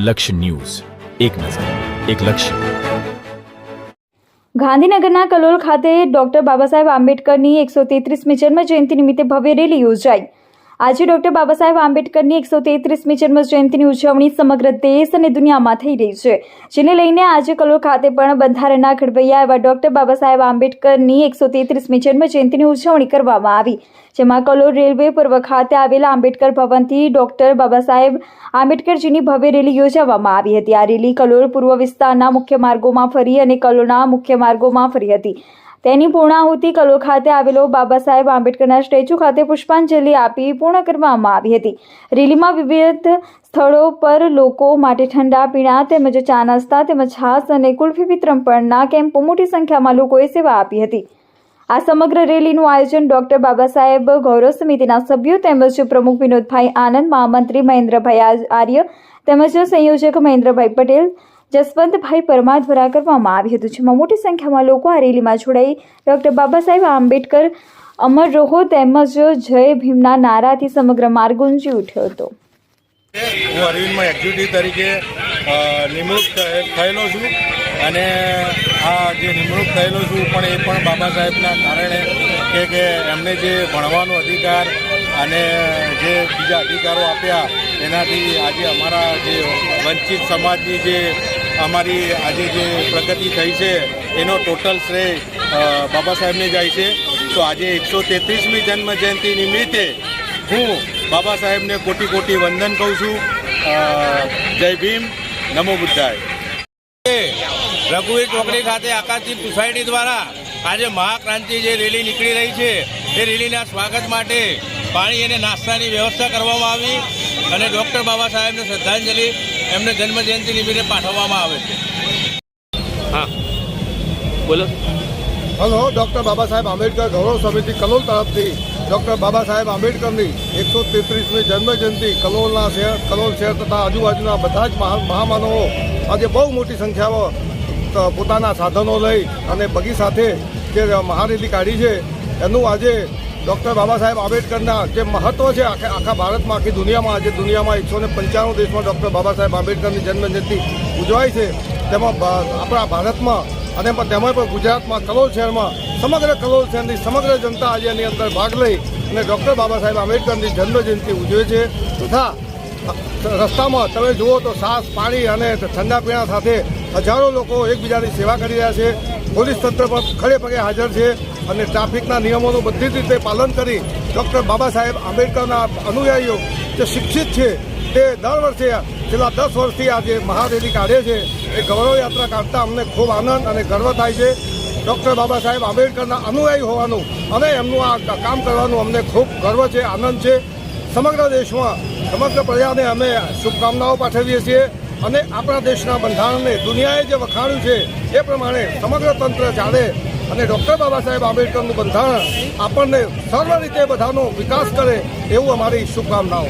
લક્ષ્ય ન્યૂઝ. એક નજર, એક લક્ષ્ય. ગાંધીનગરના કલોલ ખાતે ડોક્ટર બાબા સાહેબ આંબેડકરની એકસો તેત્રીસમી જન્મ જયંતિ નિમિત્તે ભવ્ય રેલી યોજાઈ. આજે ડોક્ટર બાબા સાહેબ આંબેડકરની એકસો તેત્રીસમી જન્મ જયંતિની ઉજવણી સમગ્ર દેશ અને દુનિયામાં થઈ રહી છે. જેને લઈને આજે કલોલ ખાતે પણ બંધારણના ઘડવૈયા એવા ડોક્ટર બાબા સાહેબ આંબેડકરની એકસો તેત્રીસમી જન્મ જયંતિની ઉજવણી કરવામાં આવી. જેમાં કલોલ રેલવે પૂર્વ ખાતે આવેલા આંબેડકર ભવનથી ડોક્ટર બાબા સાહેબ આંબેડકરજીની ભવ્ય રેલી યોજવામાં આવી હતી. આ રેલી કલોલ પૂર્વ વિસ્તારના મુખ્ય માર્ગોમાં ફરી અને કલોલના મુખ્ય માર્ગોમાં ફરી હતી. તેની પૂર્ણાહુતિ કલોલ ખાતે આવેલો બાબા સાહેબ આંબેડકરના સ્ટેચ્યુ ખાતે પુષ્પાંજલિ આપી પૂર્ણ કરવામાં આવી હતી. રેલીમાં વિવિધ સ્થળો પર લોકો માટે ઠંડા પીણા તેમજ ચા નાસ્તા તેમજ છાસ અને કુલ્ફી વિતરણ પણના કેમ્પો મોટી સંખ્યામાં લોકોએ સેવા આપી હતી. આ સમગ્ર રેલીનું આયોજન ડોક્ટર બાબા સાહેબ ગૌરવ સમિતિના સભ્યો તેમજ પ્રમુખ વિનોદભાઈ આનંદ, મહામંત્રી મહેન્દ્રભાઈ આર્ય તેમજ સંયોજક મહેન્દ્રભાઈ પટેલ જસવંતભાઈ પરમાર દ્વારા કરવામાં આવ્યું હતું, જેમાં મોટી સંખ્યામાં લોકો આ રેલીમાં જોડાઈ. ડૉક્ટર બાબા સાહેબ આંબેડકર, અમર રહો તેમજ જય ભીમના નારાથી સમગ્ર માર્ગ ગુંજી ઉઠ્યો હતો. હું અરવિંદમાં એક્ઝિક્યુટિવ તરીકે નિમણૂક થયેલો છું અને આ જે નિમણૂક થયેલો છું પણ એ પણ બાબા સાહેબના કારણે કે એમને જે ભણવાનો અધિકાર અને જે બીજા અધિકારો આપ્યા, એનાથી આજે અમારા જે વંચિત સમાજની જે અમારી આજે જે પ્રગતિ થઈ છે, એનો ટોટલ શ્રેય બાબા સાહેબને જાય છે. તો આજે એકસો તેત્રીસમી જન્મ જયંતિ નિમિત્તે હું બાબા સાહેબને કોટી કોટી વંદન કહું છું. જય ભીમ, નમો બુદ્ધાય. રઘુવીર ચોકડી ખાતે આકાશદીપ સોસાયટી દ્વારા આજે મહાક્રાંતિ જે રેલી નીકળી રહી છે એ રેલીના સ્વાગત માટે પાણી અને નાસ્તાની વ્યવસ્થા કરવામાં આવી અને ડૉક્ટર બાબા સાહેબને શ્રદ્ધાંજલિ એમને જન્મજયંતિ નિમિત્તે પાઠવવામાં આવે છે. હા. બોલો. હલો ડૉક્ટર બાબા સાહેબ આંબેડકર ગૌરવ સમિતિ કલોલ તરફથી. ડૉક્ટર બાબા સાહેબ આંબેડકરની એકસો તેત્રીસમી જન્મજયંતિ કલોલના શહેર કલોલ શહેર તથા આજુબાજુના બધા જ મહા- મહામાનવો આજે બહુ મોટી સંખ્યામાં પોતાના સાધનો લઈ અને બગી સાથે જે મહારેલી કાઢી છે એનું આજે ડૉક્ટર બાબા સાહેબ આંબેડકરના જે મહત્ત્વ છે આખા આખા ભારતમાં, આખી દુનિયામાં, આજે દુનિયામાં એકસો ને પંચાણું દેશમાં ડૉક્ટર બાબા સાહેબ આંબેડકરની જન્મજયંતિ ઉજવાય છે. તેમાં આપણા ભારતમાં અને તેમાં પણ ગુજરાતમાં કલોલ શહેરમાં, સમગ્ર કલોલ શહેરની સમગ્ર જનતા આજે એની અંદર ભાગ લઈ અને ડૉક્ટર બાબા સાહેબ આંબેડકરની જન્મજયંતિ ઉજવે છે. તથા રસ્તામાં તમે જુઓ તો સાસ પાણી અને ઠંડા પીણા સાથે હજારો લોકો એકબીજાની સેવા કરી રહ્યા છે. પોલીસ તંત્ર પણ ખડે હાજર છે. અને ટ્રાફિકના નિયમોનું બધી જ રીતે પાલન કરી ડૉક્ટર બાબા સાહેબ આંબેડકરના અનુયાયીઓ જે શિક્ષિત છે તે દર વર્ષે છેલ્લા દસ વર્ષથી આ જે મહારેલી કાઢે છે, એ ગૌરવ યાત્રા કાઢતા અમને ખૂબ આનંદ અને ગર્વ થાય છે. ડૉક્ટર બાબા સાહેબ આંબેડકરના અનુયાયી હોવાનું અને એમનું આ કામ કરવાનું અમને ખૂબ ગર્વ છે, આનંદ છે. સમગ્ર દેશમાં, સમગ્ર પ્રજાને અમે શુભકામનાઓ પાઠવીએ છીએ અને આપણા દેશના બંધારણને દુનિયાએ જે વખાણ્યું છે, એ પ્રમાણે સમગ્ર તંત્ર ચાલે અને ડૉક્ટર બાબા સાહેબ આંબેડકરનું બંધારણ આપણને સર્વ રીતે બધાનો વિકાસ કરે એવું અમારી શુભકામનાઓ.